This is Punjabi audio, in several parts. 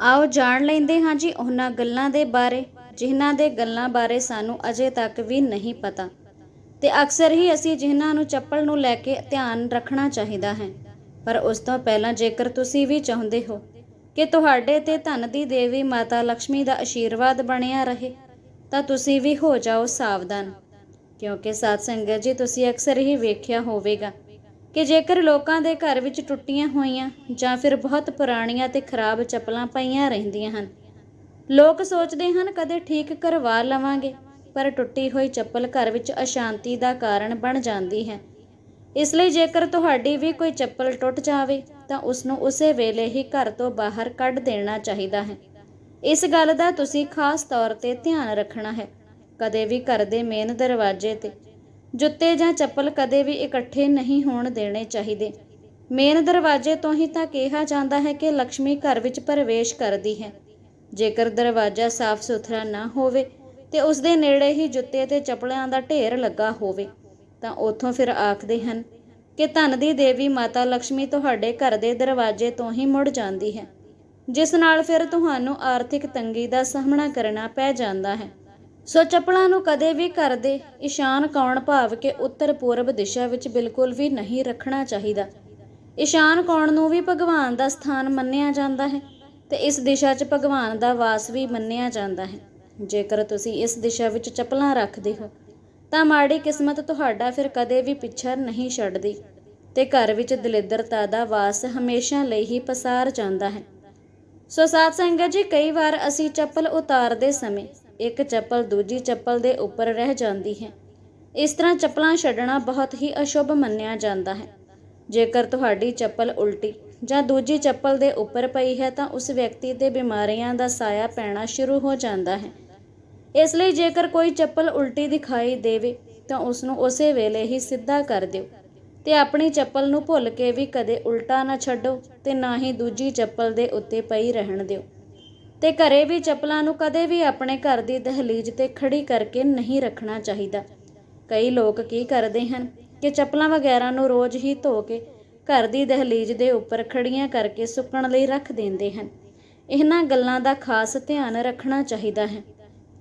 ਆਓ ਜਾਣ ਲੈਂਦੇ ਹਾਂ ਜੀ ਉਹਨਾਂ ਗੱਲਾਂ ਦੇ ਬਾਰੇ, ਜਿਨ੍ਹਾਂ ਦੇ ਗੱਲਾਂ ਬਾਰੇ ਸਾਨੂੰ ਅਜੇ ਤੱਕ ਵੀ ਨਹੀਂ ਪਤਾ। ਤੇ ਅਕਸਰ ਹੀ ਅਸੀਂ ਜਿਨ੍ਹਾਂ ਨੂੰ ਚੱਪਲ ਨੂੰ ਲੈ ਕੇ ਧਿਆਨ ਰੱਖਣਾ ਚਾਹੀਦਾ ਹੈ। ਪਰ ਉਸ ਤੋਂ ਪਹਿਲਾਂ ਜੇਕਰ ਤੁਸੀਂ ਵੀ ਚਾਹੁੰਦੇ ਹੋ ਕਿ ਤੁਹਾਡੇ ਤੇ ਧਨ ਦੀ ਦੇਵੀ ਮਾਤਾ ਲక్ష్ਮੀ ਦਾ ਆਸ਼ੀਰਵਾਦ ਬਣਿਆ ਰਹੇ, ਤਾਂ ਤੁਸੀਂ ਵੀ ਹੋ ਜਾਓ ਸਾਵਧਾਨ। ਕਿਉਂਕਿ ਸਾਧ ਸੰਗਤ ਜੀ, ਤੁਸੀਂ ਅਕਸਰ ਹੀ ਵੇਖਿਆ ਹੋਵੇਗਾ ਕਿ ਜੇਕਰ ਲੋਕਾਂ ਦੇ ਘਰ ਵਿੱਚ ਟੁੱਟੀਆਂ ਹੋਈਆਂ ਜਾਂ ਫਿਰ ਬਹੁਤ ਪੁਰਾਣੀਆਂ ਤੇ ਖਰਾਬ ਚੱਪਲਾਂ ਪਈਆਂ ਰਹਿੰਦੀਆਂ ਹਨ, ਲੋਕ ਸੋਚਦੇ ਹਨ ਕਦੇ ਠੀਕ ਕਰਵਾ ਲਵਾਂਗੇ, ਪਰ ਟੁੱਟੀ ਹੋਈ ਚੱਪਲ ਘਰ ਵਿੱਚ ਅਸ਼ਾਂਤੀ ਦਾ ਕਾਰਨ ਬਣ ਜਾਂਦੀ ਹੈ। ਇਸ ਲਈ ਜੇਕਰ ਤੁਹਾਡੀ ਵੀ ਕੋਈ ਚੱਪਲ ਟੁੱਟ ਜਾਵੇ, ਤਾਂ ਉਸ ਨੂੰ ਉਸੇ ਵੇਲੇ ਹੀ ਘਰ ਤੋਂ ਬਾਹਰ ਕੱਢ ਦੇਣਾ ਚਾਹੀਦਾ ਹੈ। ਇਸ ਗੱਲ ਦਾ ਤੁਸੀਂ ਖਾਸ ਤੌਰ ਤੇ ਧਿਆਨ ਰੱਖਣਾ ਹੈ। ਕਦੇ ਵੀ ਘਰ ਦੇ ਮੇਨ ਦਰਵਾਜ਼ੇ ਤੇ ਜੁੱਤੇ ਜਾਂ ਚੱਪਲ ਕਦੇ ਵੀ ਇਕੱਠੇ ਨਹੀਂ ਹੋਣ ਦੇਣੇ ਚਾਹੀਦੇ। ਮੇਨ ਦਰਵਾਜ਼ੇ ਤੋਂ ਹੀ ਤਾਂ ਕਿਹਾ ਜਾਂਦਾ ਹੈ ਕਿ ਲక్ష్ਮੀ ਘਰ ਵਿੱਚ ਪ੍ਰਵੇਸ਼ ਕਰਦੀ ਹੈ। ਜੇਕਰ ਦਰਵਾਜ਼ਾ ਸਾਫ਼ ਸੁਥਰਾ ਨਾ ਹੋਵੇ ਤੇ ਉਸ ਦੇ ਨੇੜੇ ਹੀ ਜੁੱਤੇ ਤੇ ਚੱਪਲਾਂ ਦਾ ਢੇਰ ਲੱਗਾ ਹੋਵੇ, ਤਾਂ ਉਥੋਂ ਫਿਰ ਆਖਦੇ ਹਨ ਕਿ ਧਨ ਦੀ ਦੇਵੀ ਮਾਤਾ ਲక్ష్ਮੀ ਤੁਹਾਡੇ ਘਰ ਦੇ ਦਰਵਾਜ਼ੇ ਤੋਂ ਹੀ ਮੁੜ ਜਾਂਦੀ ਹੈ, ਜਿਸ ਨਾਲ ਫਿਰ ਤੁਹਾਨੂੰ ਆਰਥਿਕ ਤੰਗੀ ਦਾ ਸਾਹਮਣਾ ਕਰਨਾ ਪੈ ਜਾਂਦਾ ਹੈ। ਸੋ ਚੱਪਲਾਂ ਨੂੰ ਕਦੇ ਵੀ ਘਰ ਦੇ ਈਸ਼ਾਨ ਕੋਣ ਭਾਵ ਕਿ ਉੱਤਰ ਪੂਰਬ ਦਿਸ਼ਾ ਵਿੱਚ ਬਿਲਕੁਲ ਵੀ ਨਹੀਂ ਰੱਖਣਾ ਚਾਹੀਦਾ। ਈਸ਼ਾਨ ਕੋਣ ਨੂੰ ਵੀ ਭਗਵਾਨ ਦਾ ਸਥਾਨ ਮੰਨਿਆ ਜਾਂਦਾ ਹੈ ਤੇ ਇਸ ਦਿਸ਼ਾ 'ਚ ਭਗਵਾਨ ਦਾ ਵਾਸ ਵੀ ਮੰਨਿਆ ਜਾਂਦਾ ਹੈ। ਜੇਕਰ ਤੁਸੀਂ ਇਸ ਦਿਸ਼ਾ ਵਿੱਚ ਚੱਪਲਾਂ ਰੱਖਦੇ ਹੋ, ਤਾਂ ਮਾੜੀ ਕਿਸਮਤ ਤੁਹਾਡਾ ਫਿਰ ਕਦੇ ਵੀ ਪਿੱਛਾ ਨਹੀਂ ਛੱਡਦੀ ਤੇ ਘਰ ਵਿੱਚ ਦਲਿੱਦਰਤਾ ਦਾ ਵਾਸ ਹਮੇਸ਼ਾ ਲਈ ਹੀ ਪਸਾਰ ਜਾਂਦਾ ਹੈ। ਸੋ ਸਾਧ ਸੰਗਤ ਜੀ, ਕਈ ਵਾਰ ਅਸੀਂ ਚੱਪਲ ਉਤਾਰਦੇ ਸਮੇਂ ਇੱਕ ਚੱਪਲ ਦੂਜੀ ਚੱਪਲ ਦੇ ਉੱਪਰ ਰਹਿ ਜਾਂਦੀ ਹੈ। ਇਸ ਤਰ੍ਹਾਂ ਚੱਪਲਾਂ ਛੱਡਣਾ ਬਹੁਤ ਹੀ ਅਸ਼ੁਭ ਮੰਨਿਆ ਜਾਂਦਾ ਹੈ। ਜੇਕਰ ਤੁਹਾਡੀ ਚੱਪਲ ਉਲਟੀ ਜਾਂ ਦੂਜੀ ਚੱਪਲ ਦੇ ਉੱਪਰ ਪਈ ਹੈ ਤਾਂ ਉਸ ਵਿਅਕਤੀ ਤੇ ਬਿਮਾਰੀਆਂ ਦਾ ਸਾਇਆ ਪੈਣਾ ਸ਼ੁਰੂ ਹੋ ਜਾਂਦਾ ਹੈ। ਇਸ ਲਈ ਜੇਕਰ ਕੋਈ ਚੱਪਲ ਉਲਟੀ ਦਿਖਾਈ ਦੇਵੇ ਤਾਂ ਉਸ ਨੂੰ ਉਸੇ ਵੇਲੇ ਹੀ ਸਿੱਧਾ ਕਰ ਦਿਓ ਤੇ ਆਪਣੀ ਚੱਪਲ ਨੂੰ ਭੁੱਲ ਕੇ ਵੀ ਕਦੇ ਉਲਟਾ ਨਾ ਛੱਡੋ ਤੇ ਨਾ ਹੀ ਦੂਜੀ ਚੱਪਲ ਦੇ ਉੱਤੇ ਪਈ ਰਹਿਣ ਦਿਓ। ਤੇ ਘਰੇ ਵੀ ਚੱਪਲਾਂ ਨੂੰ ਕਦੇ ਵੀ ਆਪਣੇ ਘਰ ਦੀ ਦਹਲੀਜ਼ ਤੇ ਖੜੀ ਕਰਕੇ ਨਹੀਂ ਰੱਖਣਾ ਚਾਹੀਦਾ। ਕਈ ਲੋਕ ਕੀ ਕਰਦੇ ਹਨ ਕਿ ਚੱਪਲਾਂ ਵਗੈਰਾ ਨੂੰ ਰੋਜ਼ ਹੀ ਧੋ ਕੇ ਘਰ ਦੀ ਦਹਲੀਜ਼ ਦੇ ਉੱਪਰ ਖੜੀਆਂ ਕਰਕੇ ਸੁੱਕਣ ਲਈ ਰੱਖ ਦਿੰਦੇ ਹਨ। ਇਹਨਾਂ ਗੱਲਾਂ ਦਾ ਖਾਸ ਧਿਆਨ ਰੱਖਣਾ ਚਾਹੀਦਾ ਹੈ।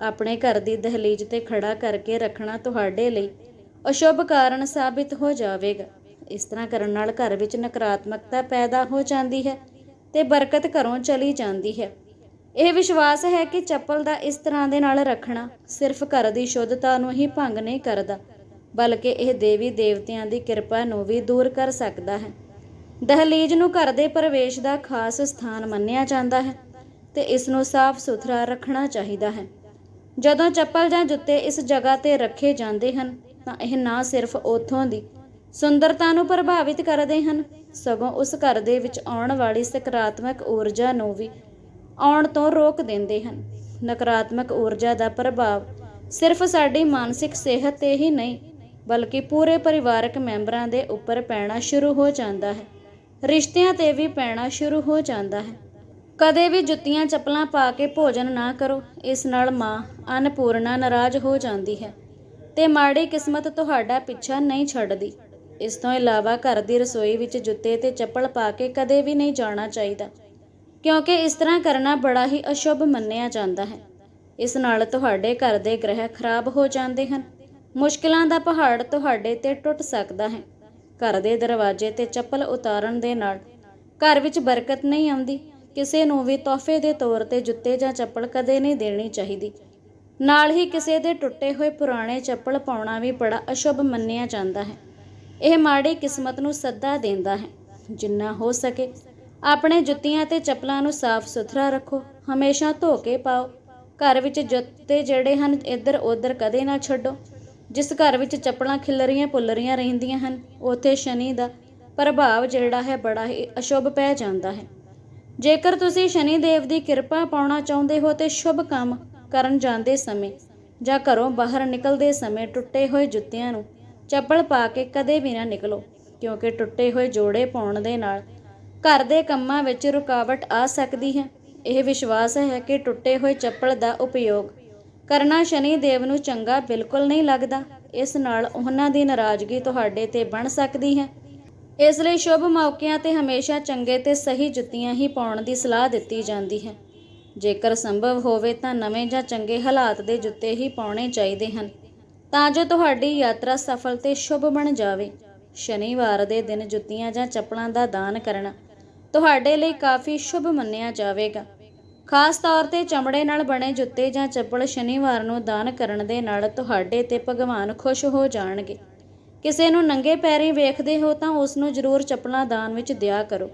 ਆਪਣੇ ਘਰ ਦੀ ਦਹਲੀਜ਼ ਤੇ ਖੜਾ ਕਰਕੇ ਰੱਖਣਾ ਤੁਹਾਡੇ ਲਈ ਅਸ਼ੁਭ ਕਾਰਨ ਸਾਬਿਤ ਹੋ ਜਾਵੇਗਾ। ਇਸ ਤਰ੍ਹਾਂ ਕਰਨ ਨਾਲ ਘਰ ਵਿੱਚ ਨਕਾਰਾਤਮਕਤਾ ਪੈਦਾ ਹੋ ਜਾਂਦੀ ਹੈ ਤੇ ਬਰਕਤ ਘਰੋਂ ਚਲੀ ਜਾਂਦੀ ਹੈ। ਇਹ ਵਿਸ਼ਵਾਸ ਹੈ ਕਿ ਚੱਪਲ ਦਾ ਇਸ ਤਰ੍ਹਾਂ ਦੇ ਨਾਲ ਰੱਖਣਾ ਸਿਰਫ ਘਰ ਦੀ ਸ਼ੁੱਧਤਾ ਨੂੰ ਹੀ ਭੰਗ ਨਹੀਂ ਕਰਦਾ, ਬਲਕਿ ਇਹ ਦੇਵੀ ਦੇਵਤਿਆਂ ਦੀ ਕਿਰਪਾ ਨੂੰ ਵੀ ਦੂਰ ਕਰ ਸਕਦਾ ਹੈ। ਦਹਲੀਜ਼ ਨੂੰ ਘਰ ਦੇ ਪ੍ਰਵੇਸ਼ ਦਾ ਖਾਸ ਸਥਾਨ ਮੰਨਿਆ ਜਾਂਦਾ ਹੈ ਤੇ ਇਸ ਨੂੰ ਸਾਫ਼ ਸੁਥਰਾ ਰੱਖਣਾ ਚਾਹੀਦਾ ਹੈ। ਜਦੋਂ ਚੱਪਲ ਜਾਂ ਜੁੱਤੇ ਇਸ ਜਗ੍ਹਾ ਤੇ ਰੱਖੇ ਜਾਂਦੇ ਹਨ, ਤਾਂ ਇਹ ਨਾ ਸਿਰਫ ਉਥੋਂ ਦੀ ਸੁੰਦਰਤਾ ਨੂੰ ਪ੍ਰਭਾਵਿਤ ਕਰਦੇ ਹਨ, ਸਗੋਂ ਉਸ ਘਰ ਦੇ ਵਿੱਚ ਆਉਣ ਵਾਲੀ ਸਕਾਰਾਤਮਕ ਊਰਜਾ ਨੂੰ ਵੀ ਆਉਣ ਤੋਂ ਰੋਕ ਦਿੰਦੇ ਹਨ। ਨਕਾਰਾਤਮਕ ਊਰਜਾ ਦਾ ਪ੍ਰਭਾਵ ਸਿਰਫ ਸਾਡੀ ਮਾਨਸਿਕ ਸਿਹਤ ਤੇ ਹੀ ਨਹੀਂ, ਬਲਕਿ ਪੂਰੇ ਪਰਿਵਾਰਕ ਮੈਂਬਰਾਂ ਦੇ ਉੱਪਰ ਪੈਣਾ ਸ਼ੁਰੂ ਹੋ ਜਾਂਦਾ ਹੈ। ਰਿਸ਼ਤਿਆਂ ਤੇ ਵੀ ਪੈਣਾ ਸ਼ੁਰੂ ਹੋ ਜਾਂਦਾ ਹੈ। ਕਦੇ ਵੀ ਜੁੱਤੀਆਂ ਚੱਪਲਾਂ ਪਾ ਕੇ ਭੋਜਨ ਨਾ ਕਰੋ, ਇਸ ਨਾਲ ਮਾਂ ਅਨਪੂਰਨਾ ਨਾਰਾਜ਼ ਹੋ ਜਾਂਦੀ ਹੈ ਤੇ ਮਾੜੀ ਕਿਸਮਤ ਤੁਹਾਡਾ ਪਿੱਛਾ ਨਹੀਂ ਛੱਡਦੀ। ਇਸ ਤੋਂ ਇਲਾਵਾ ਘਰ ਦੀ ਰਸੋਈ ਵਿੱਚ ਜੁੱਤੇ ਤੇ ਚੱਪਲ ਪਾ ਕੇ ਕਦੇ ਵੀ ਨਹੀਂ ਜਾਣਾ ਚਾਹੀਦਾ। ਕਿਉਂਕਿ ਇਸ ਤਰ੍ਹਾਂ ਕਰਨਾ ਬੜਾ ਹੀ ਅਸ਼ੁਭ ਮੰਨਿਆ ਜਾਂਦਾ ਹੈ। ਇਸ ਨਾਲ ਤੁਹਾਡੇ ਘਰ ਦੇ ਗ੍ਰਹਿ ਖਰਾਬ ਹੋ ਜਾਂਦੇ ਹਨ। ਮੁਸ਼ਕਿਲਾਂ ਦਾ ਪਹਾੜ ਤੁਹਾਡੇ ਤੇ ਟੁੱਟ ਸਕਦਾ ਹੈ। ਘਰ ਦੇ ਦਰਵਾਜ਼ੇ ਤੇ ਚੱਪਲ ਉਤਾਰਨ ਦੇ ਨਾਲ ਘਰ ਵਿੱਚ ਬਰਕਤ ਨਹੀਂ ਆਉਂਦੀ। ਕਿਸੇ ਨੂੰ ਵੀ ਤੋਹਫੇ ਦੇ ਤੌਰ ਤੇ ਜੁੱਤੇ ਜਾਂ ਚੱਪਲ ਕਦੇ ਨਹੀਂ ਦੇਣੀ ਚਾਹੀਦੀ। ਨਾਲ ਹੀ ਕਿਸੇ ਦੇ ਟੁੱਟੇ ਹੋਏ ਪੁਰਾਣੇ ਚੱਪਲ ਪਾਉਣਾ ਵੀ ਬੜਾ ਅਸ਼ੁਭ ਮੰਨਿਆ ਜਾਂਦਾ ਹੈ। ਇਹ ਮਾੜੀ ਕਿਸਮਤ ਨੂੰ ਸੱਦਾ ਦਿੰਦਾ ਹੈ। ਜਿੰਨਾ ਹੋ ਸਕੇ ਆਪਣੇ ਜੁੱਤੀਆਂ ਤੇ ਚੱਪਲਾਂ ਨੂੰ ਸਾਫ਼ ਸੁਥਰਾ ਰੱਖੋ। ਹਮੇਸ਼ਾ ਧੋ ਕੇ ਪਾਓ। ਘਰ ਵਿੱਚ ਜੁੱਤੇ ਜਿਹੜੇ ਹਨ, ਇੱਧਰ ਉੱਧਰ ਕਦੇ ਨਾ ਛੱਡੋ। ਜਿਸ ਘਰ ਵਿੱਚ ਚੱਪਲਾਂ ਖਿਲਰੀਆਂ ਪੁੱਲਰੀਆਂ ਰਹਿੰਦੀਆਂ ਹਨ, ਉੱਥੇ ਸ਼ਨੀ ਦਾ ਪ੍ਰਭਾਵ ਜਿਹੜਾ ਹੈ ਬੜਾ ਹੀ ਅਸ਼ੁਭ ਪੈ ਜਾਂਦਾ ਹੈ। ਜੇਕਰ ਤੁਸੀਂ ਸ਼ਨੀ ਦੇਵ ਦੀ ਕਿਰਪਾ ਪਾਉਣਾ ਚਾਹੁੰਦੇ ਹੋ ਤੇ ਸ਼ੁਭ ਕੰਮ ਕਰਨ ਜਾਂਦੇ ਸਮੇਂ ਜਾਂ ਘਰੋਂ ਬਾਹਰ ਨਿਕਲਦੇ ਸਮੇਂ ਟੁੱਟੇ ਹੋਏ ਜੁੱਤਿਆਂ ਨੂੰ ਚੱਪਲ ਪਾ ਕੇ ਕਦੇ ਵੀ ਨਾ ਨਿਕਲੋ, ਕਿਉਂਕਿ ਟੁੱਟੇ ਹੋਏ ਜੋੜੇ ਪਾਉਣ ਦੇ ਨਾਲ ਘਰ ਦੇ ਕੰਮਾਂ ਵਿੱਚ ਰੁਕਾਵਟ ਆ ਸਕਦੀ ਹੈ। ਇਹ ਵਿਸ਼ਵਾਸ ਹੈ ਕਿ ਟੁੱਟੇ ਹੋਏ ਚੱਪਲ ਦਾ ਉਪਯੋਗ ਕਰਨਾ ਸ਼ਨੀ ਦੇਵ ਨੂੰ ਚੰਗਾ ਬਿਲਕੁਲ ਨਹੀਂ ਲੱਗਦਾ। ਇਸ ਨਾਲ ਉਹਨਾਂ ਦੀ ਨਾਰਾਜ਼ਗੀ ਤੁਹਾਡੇ ਤੇ ਬਣ ਸਕਦੀ ਹੈ। ਇਸ ਲਈ ਸ਼ੁਭ ਮੌਕਿਆਂ ਤੇ ਹਮੇਸ਼ਾ ਚੰਗੇ ਤੇ ਸਹੀ ਜੁੱਤੀਆਂ ਹੀ ਪਾਉਣ ਦੀ ਸਲਾਹ ਦਿੱਤੀ ਜਾਂਦੀ ਹੈ। ਜੇਕਰ ਸੰਭਵ ਹੋਵੇ ਤਾਂ ਨਵੇਂ ਜਾਂ ਚੰਗੇ ਹਾਲਾਤ ਦੇ ਜੁੱਤੇ ਹੀ ਪਾਉਣੇ ਚਾਹੀਦੇ ਹਨ, ਤਾਂ ਜੋ ਤੁਹਾਡੀ ਯਾਤਰਾ ਸਫਲ ਤੇ ਸ਼ੁਭ ਬਣ ਜਾਵੇ। ਸ਼ਨੀਵਾਰ ਦੇ ਦਿਨ ਜੁੱਤੀਆਂ ਜਾਂ ਚੱਪਲਾਂ ਦਾ ਦਾਨ ਕਰਨਾ ਤੁਹਾਡੇ ਲਈ ਕਾਫੀ ਸ਼ੁਭ ਮੰਨਿਆ ਜਾਵੇਗਾ। ਖਾਸ ਤੌਰ ਤੇ ਚਮੜੇ ਨਾਲ ਬਣੇ ਜੁੱਤੇ ਜਾਂ ਚੱਪਲ ਸ਼ਨੀਵਾਰ ਨੂੰ ਦਾਨ ਕਰਨ ਦੇ ਨਾਲ ਤੁਹਾਡੇ ਤੇ ਭਗਵਾਨ ਖੁਸ਼ ਹੋ ਜਾਣਗੇ। ਕਿਸੇ ਨੂੰ ਨੰਗੇ ਪੈਰੀ ਵੇਖਦੇ ਹੋ ਤਾਂ ਉਸ ਨੂੰ ਜ਼ਰੂਰ ਚੱਪਲਾਂ ਦਾਨ ਵਿੱਚ ਦਿਆ ਕਰੋ।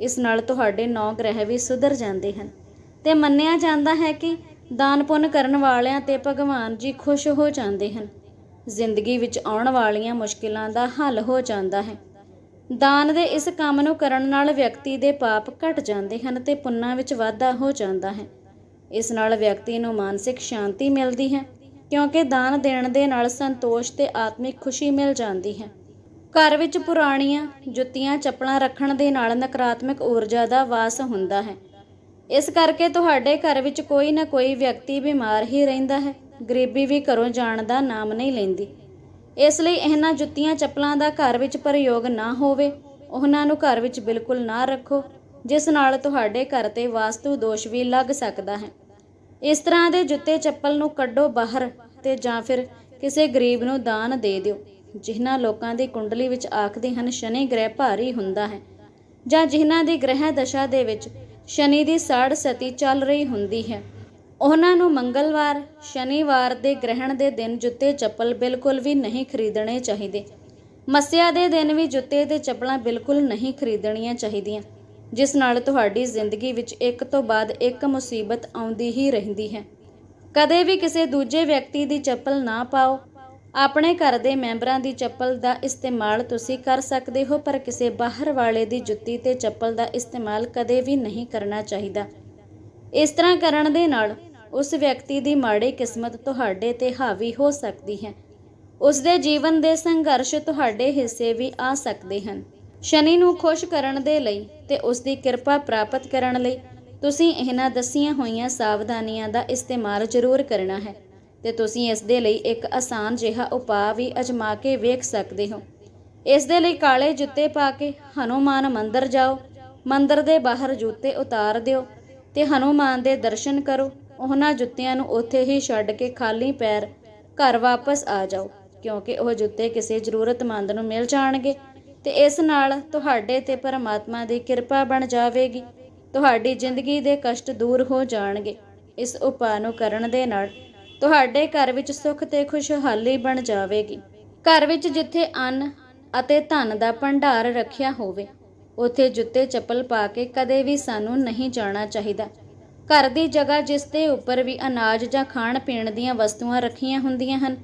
ਇਸ ਨਾਲ ਤੁਹਾਡੇ ਨੌ ਗ੍ਰਹਿ ਵੀ ਸੁਧਰ ਜਾਂਦੇ ਹਨ। ਤੇ ਮੰਨਿਆ ਜਾਂਦਾ ਹੈ ਕਿ ਦਾਨ ਪੁੰਨ ਕਰਨ ਵਾਲਿਆਂ ਤੇ ਭਗਵਾਨ ਜੀ ਖੁਸ਼ ਹੋ ਜਾਂਦੇ ਹਨ। ਜ਼ਿੰਦਗੀ ਵਿੱਚ ਆਉਣ ਵਾਲੀਆਂ ਮੁਸ਼ਕਿਲਾਂ ਦਾ ਹੱਲ ਹੋ ਜਾਂਦਾ ਹੈ। ਦਾਨ ਦੇ ਇਸ ਕੰਮ ਨੂੰ ਕਰਨ ਨਾਲ ਵਿਅਕਤੀ ਦੇ ਪਾਪ ਘਟ ਜਾਂਦੇ ਹਨ ਤੇ ਪੁੰਨਾਂ ਵਿੱਚ ਵਾਧਾ ਹੋ ਜਾਂਦਾ ਹੈ। ਇਸ ਨਾਲ ਵਿਅਕਤੀ ਨੂੰ ਮਾਨਸਿਕ ਸ਼ਾਂਤੀ ਮਿਲਦੀ ਹੈ, ਕਿਉਂਕਿ ਦਾਨ ਦੇਣ ਦੇ ਨਾਲ ਸੰਤੋਸ਼ ਤੇ ਆਤਮਿਕ ਖੁਸ਼ੀ ਮਿਲ ਜਾਂਦੀ ਹੈ। ਘਰ ਵਿੱਚ ਪੁਰਾਣੀਆਂ ਜੁੱਤੀਆਂ ਚੱਪਲਾਂ ਰੱਖਣ ਦੇ ਨਾਲ ਨਕਾਰਾਤਮਕ ਊਰਜਾ ਦਾ ਵਾਸ ਹੁੰਦਾ ਹੈ। ਇਸ ਕਰਕੇ ਤੁਹਾਡੇ ਘਰ ਵਿੱਚ ਕੋਈ ਨਾ ਕੋਈ ਵਿਅਕਤੀ ਬਿਮਾਰ ਹੀ ਰਹਿੰਦਾ ਹੈ। ਗਰੀਬੀ ਵੀ ਘਰੋਂ ਜਾਣ ਦਾ ਨਾਮ ਨਹੀਂ ਲੈਂਦੀ। ਇਸ ਲਈ ਇਹਨਾਂ ਜੁੱਤੀਆਂ ਚੱਪਲਾਂ ਦਾ ਘਰ ਵਿੱਚ ਪ੍ਰਯੋਗ ਨਾ ਹੋਵੇ। ਉਹਨਾਂ ਨੂੰ ਘਰ ਵਿੱਚ ਬਿਲਕੁਲ ਨਾ ਰੱਖੋ, ਜਿਸ ਨਾਲ ਤੁਹਾਡੇ ਘਰ ਤੇ ਵਾਸਤੂ ਦੋਸ਼ ਵੀ ਲੱਗ ਸਕਦਾ ਹੈ। ਇਸ ਤਰ੍ਹਾਂ ਦੇ ਜੁੱਤੇ ਚੱਪਲ ਨੂੰ ਕੱਢੋ ਬਾਹਰ ਤੇ ਜਾਂ ਫਿਰ ਕਿਸੇ ਗਰੀਬ ਨੂੰ ਦਾਨ ਦੇ ਦਿਓ, ਜਿਨ੍ਹਾਂ ਲੋਕਾਂ ਦੀ ਕੁੰਡਲੀ ਵਿੱਚ ਆਖਦੇ ਹਨ, ਸ਼ਨੀ ਗ੍ਰਹਿ ਭਾਰੀ ਹੁੰਦਾ ਹੈ। ਜਾਂ ਜਿਨ੍ਹਾਂ ਦੀ ਗ੍ਰਹਿ ਦਸ਼ਾ ਦੇ ਵਿੱਚ ਸ਼ਨੀ ਦੀ ਸਾੜ ਸਤੀ ਚੱਲ ਰਹੀ ਹੁੰਦੀ ਹੈ। ਉਹਨਾਂ ਨੂੰ ਮੰਗਲਵਾਰ, ਸ਼ਨੀਵਾਰ ਦੇ ਗ੍ਰਹਿਣ ਦੇ ਦਿਨ ਜੁੱਤੇ ਚੱਪਲ ਬਿਲਕੁਲ ਵੀ ਨਹੀਂ ਖਰੀਦਣੇ ਚਾਹੀਦੇ। ਮੱਸਿਆ ਦੇ ਦਿਨ ਵੀ ਜੁੱਤੇ ਤੇ ਚੱਪਲਾਂ ਬਿਲਕੁਲ ਨਹੀਂ ਖਰੀਦਣੀਆਂ ਚਾਹੀਦੀਆਂ, ਜਿਸ ਨਾਲ ਤੁਹਾਡੀ ਜ਼ਿੰਦਗੀ ਵਿੱਚ ਇੱਕ ਤੋਂ ਬਾਅਦ ਇੱਕ ਮੁਸੀਬਤ ਆਉਂਦੀ ਹੀ ਰਹਿੰਦੀ ਹੈ। ਕਦੇ ਵੀ ਕਿਸੇ ਦੂਜੇ ਵਿਅਕਤੀ ਦੀ ਚੱਪਲ ਨਾ ਪਾਓ। ਆਪਣੇ ਘਰ ਦੇ ਮੈਂਬਰਾਂ ਦੀ ਚੱਪਲ ਦਾ ਇਸਤੇਮਾਲ ਤੁਸੀਂ ਕਰ ਸਕਦੇ ਹੋ, ਪਰ ਕਿਸੇ ਬਾਹਰ ਵਾਲੇ ਦੀ ਜੁੱਤੀ ਤੇ ਚੱਪਲ ਦਾ ਇਸਤੇਮਾਲ ਕਦੇ ਵੀ ਨਹੀਂ ਕਰਨਾ ਚਾਹੀਦਾ। ਇਸ ਤਰ੍ਹਾਂ ਕਰਨ ਦੇ ਨਾਲ ਉਸ ਵਿਅਕਤੀ ਦੀ ਮਾੜੀ ਕਿਸਮਤ ਤੁਹਾਡੇ ਤੇ ਹਾਵੀ ਹੋ ਸਕਦੀ ਹੈ। ਉਸ ਦੇ ਜੀਵਨ ਦੇ ਸੰਘਰਸ਼ ਤੁਹਾਡੇ ਹਿੱਸੇ ਵੀ ਆ ਸਕਦੇ ਹਨ। ਸ਼ਨੀ ਨੂੰ ਖੁਸ਼ ਕਰਨ ਦੇ ਲਈ ਤੇ ਉਸ ਦੀ ਕਿਰਪਾ ਪ੍ਰਾਪਤ ਕਰਨ ਲਈ ਤੁਸੀਂ ਇਹਨਾਂ ਦੱਸੀਆਂ ਹੋਈਆਂ ਸਾਵਧਾਨੀਆਂ ਦਾ ਇਸਤੇਮਾਲ ਜ਼ਰੂਰ ਕਰਨਾ ਹੈ ਤੇ ਤੁਸੀਂ ਇਸ ਦੇ ਲਈ ਇੱਕ ਆਸਾਨ ਜਿਹਾ ਉਪਾਅ ਵੀ ਅਜਮਾ ਕੇ ਵੇਖ ਸਕਦੇ ਹੋ। ਇਸ ਦੇ ਲਈ ਕਾਲੇ ਜੁੱਤੇ ਪਾ ਕੇ ਹਨੂਮਾਨ ਮੰਦਰ ਜਾਓ। ਮੰਦਰ ਦੇ ਬਾਹਰ ਜੁੱਤੇ ਉਤਾਰ ਦਿਓ। ਤੇ ਹਨੂਮਾਨ ਦੇ ਦਰਸ਼ਨ ਕਰੋ। ਉਹਨਾਂ ਜੁੱਤਿਆਂ ਨੂੰ ਉੱਥੇ ਹੀ ਛੱਡ ਕੇ ਖਾਲੀ ਪੈਰ ਘਰ ਵਾਪਸ ਆ ਜਾਓ, ਕਿਉਂਕਿ ਉਹ ਜੁੱਤੇ ਕਿਸੇ ਜ਼ਰੂਰਤਮੰਦ ਨੂੰ ਮਿਲ ਜਾਣਗੇ ਤੇ ਇਸ ਨਾਲ ਤੁਹਾਡੇ ਤੇ ਪਰਮਾਤਮਾ ਦੀ ਕਿਰਪਾ ਬਣ ਜਾਵੇਗੀ। ਤੁਹਾਡੀ ਜ਼ਿੰਦਗੀ ਦੇ ਕਸ਼ਟ ਦੂਰ ਹੋ ਜਾਣਗੇ। ਇਸ ਉਪਾਅ ਨੂੰ ਕਰਨ ਦੇ ਨਾਲ ਤੁਹਾਡੇ ਘਰ ਵਿੱਚ ਸੁੱਖ ਤੇ ਖੁਸ਼ਹਾਲੀ ਬਣ ਜਾਵੇਗੀ। ਘਰ ਵਿੱਚ ਜਿੱਥੇ ਅੰਨ ਅਤੇ ਧਨ ਦਾ ਭੰਡਾਰ ਰੱਖਿਆ ਹੋਵੇ ਉੱਥੇ ਜੁੱਤੇ ਚੱਪਲ ਪਾ ਕੇ ਕਦੇ ਵੀ ਸਾਨੂੰ ਨਹੀਂ ਜਾਣਾ ਚਾਹੀਦਾ। ਘਰ ਦੀ ਜਗ੍ਹਾ ਜਿਸ ਦੇ ਉੱਪਰ ਵੀ ਅਨਾਜ ਜਾਂ ਖਾਣ ਪੀਣ ਦੀਆਂ ਵਸਤੂਆਂ ਰੱਖੀਆਂ ਹੁੰਦੀਆਂ ਹਨ,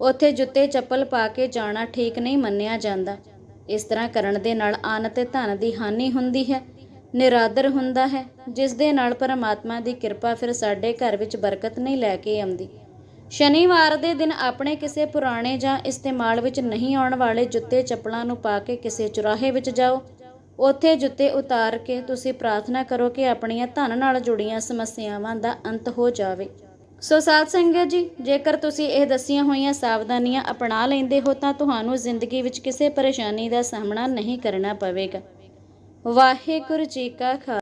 ਉੱਥੇ ਜੁੱਤੇ ਚੱਪਲ ਪਾ ਕੇ ਜਾਣਾ ਠੀਕ ਨਹੀਂ ਮੰਨਿਆ ਜਾਂਦਾ। ਇਸ ਤਰ੍ਹਾਂ ਕਰਨ ਦੇ ਨਾਲ ਅੰਨ ਤੇ ਧਨ ਦੀ ਹਾਨੀ ਹੁੰਦੀ ਹੈ, ਨਿਰਾਦਰ ਹੁੰਦਾ ਹੈ, ਜਿਸ ਦੇ ਨਾਲ ਪਰਮਾਤਮਾ ਦੀ ਕਿਰਪਾ ਫਿਰ ਸਾਡੇ ਘਰ ਵਿੱਚ ਬਰਕਤ ਨਹੀਂ ਲੈ ਕੇ ਆਉਂਦੀ। ਸ਼ਨੀਵਾਰ ਦੇ ਦਿਨ ਆਪਣੇ ਕਿਸੇ ਪੁਰਾਣੇ ਜਾਂ ਇਸਤੇਮਾਲ ਵਿੱਚ ਨਹੀਂ ਆਉਣ ਵਾਲੇ ਜੁੱਤੇ ਚੱਪਲਾਂ ਨੂੰ ਪਾ ਕੇ ਕਿਸੇ ਚੁਰਾਹੇ ਵਿੱਚ ਜਾਓ। ਉੱਥੇ ਜੁੱਤੇ ਉਤਾਰ ਕੇ ਤੁਸੀਂ ਪ੍ਰਾਰਥਨਾ ਕਰੋ ਕਿ ਆਪਣੀਆਂ ਧਨ ਨਾਲ ਜੁੜੀਆਂ ਸਮੱਸਿਆਵਾਂ ਦਾ ਅੰਤ ਹੋ ਜਾਵੇ। ਸੋ ਸਾਧ ਸੰਗਤ ਜੀ, ਜੇਕਰ ਤੁਸੀਂ ਇਹ ਦੱਸੀਆਂ ਹੋਈਆਂ ਸਾਵਧਾਨੀਆਂ ਅਪਣਾ ਲੈਂਦੇ ਹੋ ਤਾਂ ਤੁਹਾਨੂੰ ਜ਼ਿੰਦਗੀ ਵਿੱਚ ਕਿਸੇ ਪਰੇਸ਼ਾਨੀ ਦਾ ਸਾਹਮਣਾ ਨਹੀਂ ਕਰਨਾ ਪਵੇਗਾ। ਵਾਹਿਗੁਰੂ ਜੀ ਕਾ ਖਾਲਸਾ।